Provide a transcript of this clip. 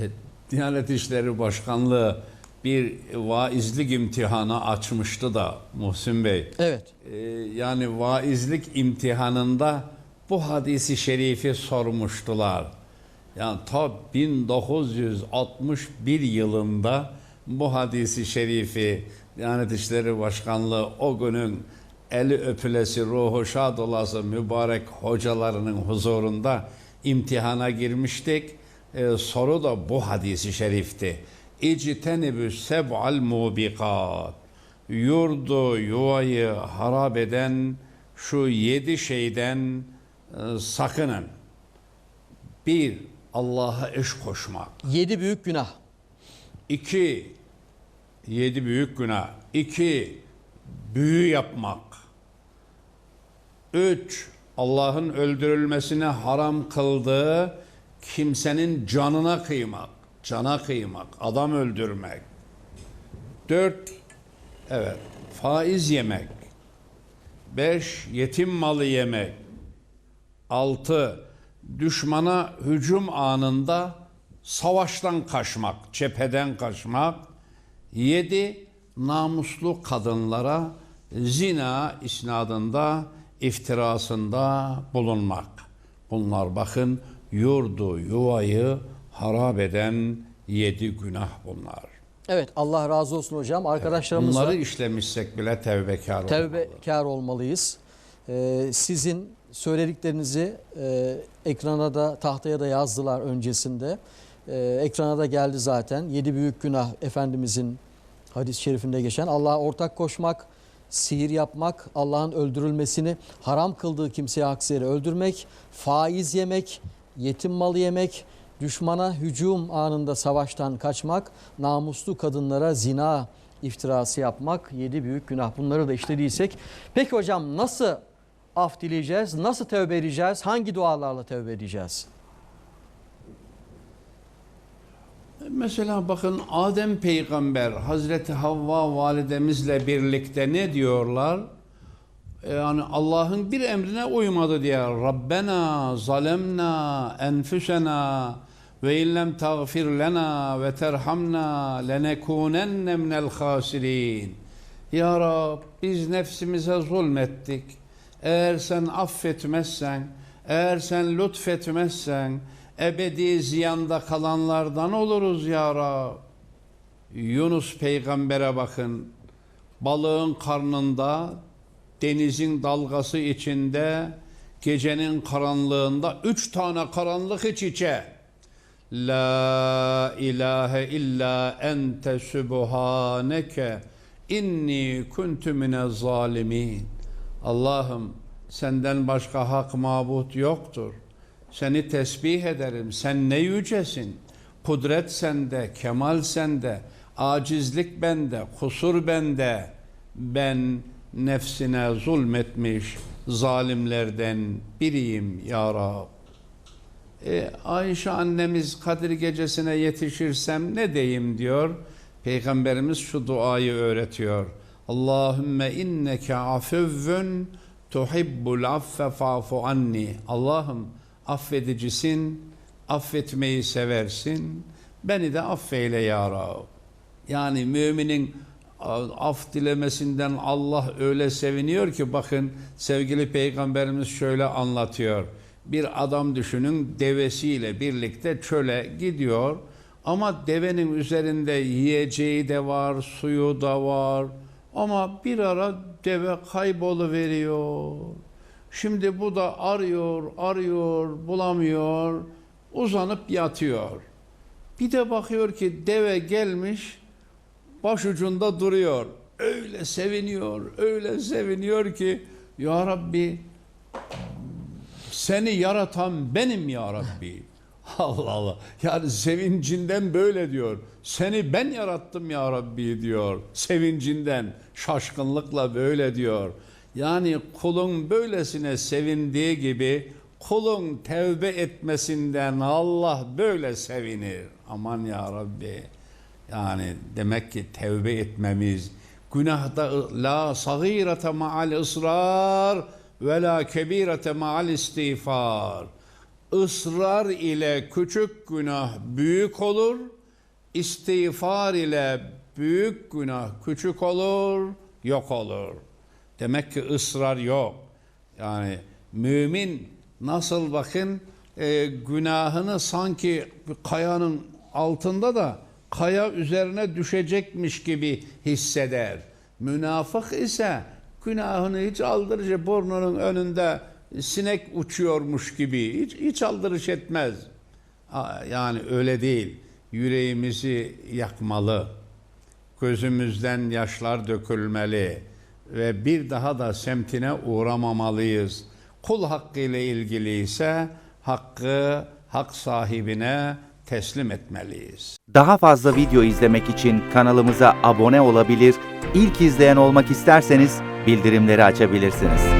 Diyanet İşleri Başkanlığı bir vaizlik imtihanı açmıştı da Muhsin Bey. Evet. Ee, yani vaizlik imtihanında bu hadisi şerifi sormuştular. Yani ta 1961 yılında bu hadisi şerifi Diyanet İşleri Başkanlığı o günün eli öpülesi, ruhu şad olası mübarek hocalarının huzurunda imtihana girmiştik. Ee, soru da bu hadisi şerifti. İctenibü seb'al mubikat yurdu yuvayı harap eden şu yedi şeyden e, sakının. Bir, Allah'a eş koşmak. Yedi büyük günah. İki, yedi büyük günah. İki, büyü yapmak. Üç, Allah'ın öldürülmesine haram kıldığı kimsenin canına kıymak. Cana kıymak, adam öldürmek. Dört, evet, faiz yemek. Beş, yetim malı yemek. Altı, düşmana hücum anında savaştan kaçmak, cepheden kaçmak. Yedi, namuslu kadınlara zina isnadında, iftirasında bulunmak. Bunlar bakın yurdu, yuvayı harap eden yedi günah bunlar. Evet Allah razı olsun hocam. Arkadaşlarımızla Bunları işlemişsek bile tevbekar olmalı. tevbekar olmalıyız. Ee, sizin söylediklerinizi e, ekrana da tahtaya da yazdılar öncesinde. Ee, ekrana da geldi zaten. Yedi büyük günah Efendimizin hadis-i şerifinde geçen. Allah'a ortak koşmak, sihir yapmak, Allah'ın öldürülmesini haram kıldığı kimseye haksız yere öldürmek, faiz yemek, yetim malı yemek, düşmana hücum anında savaştan kaçmak, namuslu kadınlara zina iftirası yapmak yedi büyük günah. Bunları da işlediysek. Peki hocam nasıl af dileyeceğiz? Nasıl tövbe edeceğiz? Hangi dualarla tövbe edeceğiz? Mesela bakın Adem peygamber Hazreti Havva validemizle birlikte ne diyorlar? Yani Allah'ın bir emrine uymadı diye. Rabbena zalemna enfusena ve illem tağfir lena ve terhamna lenekunenne minel hasirin. Ya Rab biz nefsimize zulmettik. Eğer sen affetmezsen, eğer sen lütfetmezsen ebedi ziyanda kalanlardan oluruz ya Rab. Yunus peygambere bakın. Balığın karnında, denizin dalgası içinde, gecenin karanlığında üç tane karanlık iç içe. La ilahe illa ente sübhaneke inni kuntu mine zalimin. Allah'ım senden başka hak mabut yoktur. Seni tesbih ederim. Sen ne yücesin. Kudret sende, kemal sende, acizlik bende, kusur bende. Ben nefsine zulmetmiş zalimlerden biriyim ya Rab. E, Ayşe annemiz Kadir gecesine yetişirsem ne diyeyim diyor. Peygamberimiz şu duayı öğretiyor. Allahümme inneke afevvün tuhibbul affe fa'fu anni. Allah'ım affedicisin, affetmeyi seversin. Beni de affeyle ya Rab. Yani müminin af dilemesinden Allah öyle seviniyor ki bakın sevgili peygamberimiz şöyle anlatıyor. Bir adam düşünün devesiyle birlikte çöle gidiyor ama devenin üzerinde yiyeceği de var, suyu da var. Ama bir ara deve kaybolu veriyor. Şimdi bu da arıyor, arıyor, bulamıyor, uzanıp yatıyor. Bir de bakıyor ki deve gelmiş, başucunda duruyor. Öyle seviniyor, öyle seviniyor ki Ya Rabbi seni yaratan benim ya Rabbi. Allah Allah. Yani sevincinden böyle diyor. Seni ben yarattım ya Rabbi diyor. Sevincinden, şaşkınlıkla böyle diyor. Yani kulun böylesine sevindiği gibi kulun tevbe etmesinden Allah böyle sevinir. Aman ya Rabbi. Yani demek ki tevbe etmemiz günahda la sagirete ma'al ısrar ve la kebirete ma'al istiğfar. ısrar ile küçük günah büyük olur, istiğfar ile büyük günah küçük olur, yok olur. Demek ki ısrar yok. Yani mümin nasıl bakın e, günahını sanki kayanın altında da kaya üzerine düşecekmiş gibi hisseder. Münafık ise günahını hiç aldırıcı burnunun önünde sinek uçuyormuş gibi hiç, hiç aldırış etmez. Yani öyle değil. Yüreğimizi yakmalı. Gözümüzden yaşlar dökülmeli ve bir daha da semtine uğramamalıyız. Kul hakkı ile ilgili ise hakkı hak sahibine teslim etmeliyiz. Daha fazla video izlemek için kanalımıza abone olabilir, ilk izleyen olmak isterseniz bildirimleri açabilirsiniz.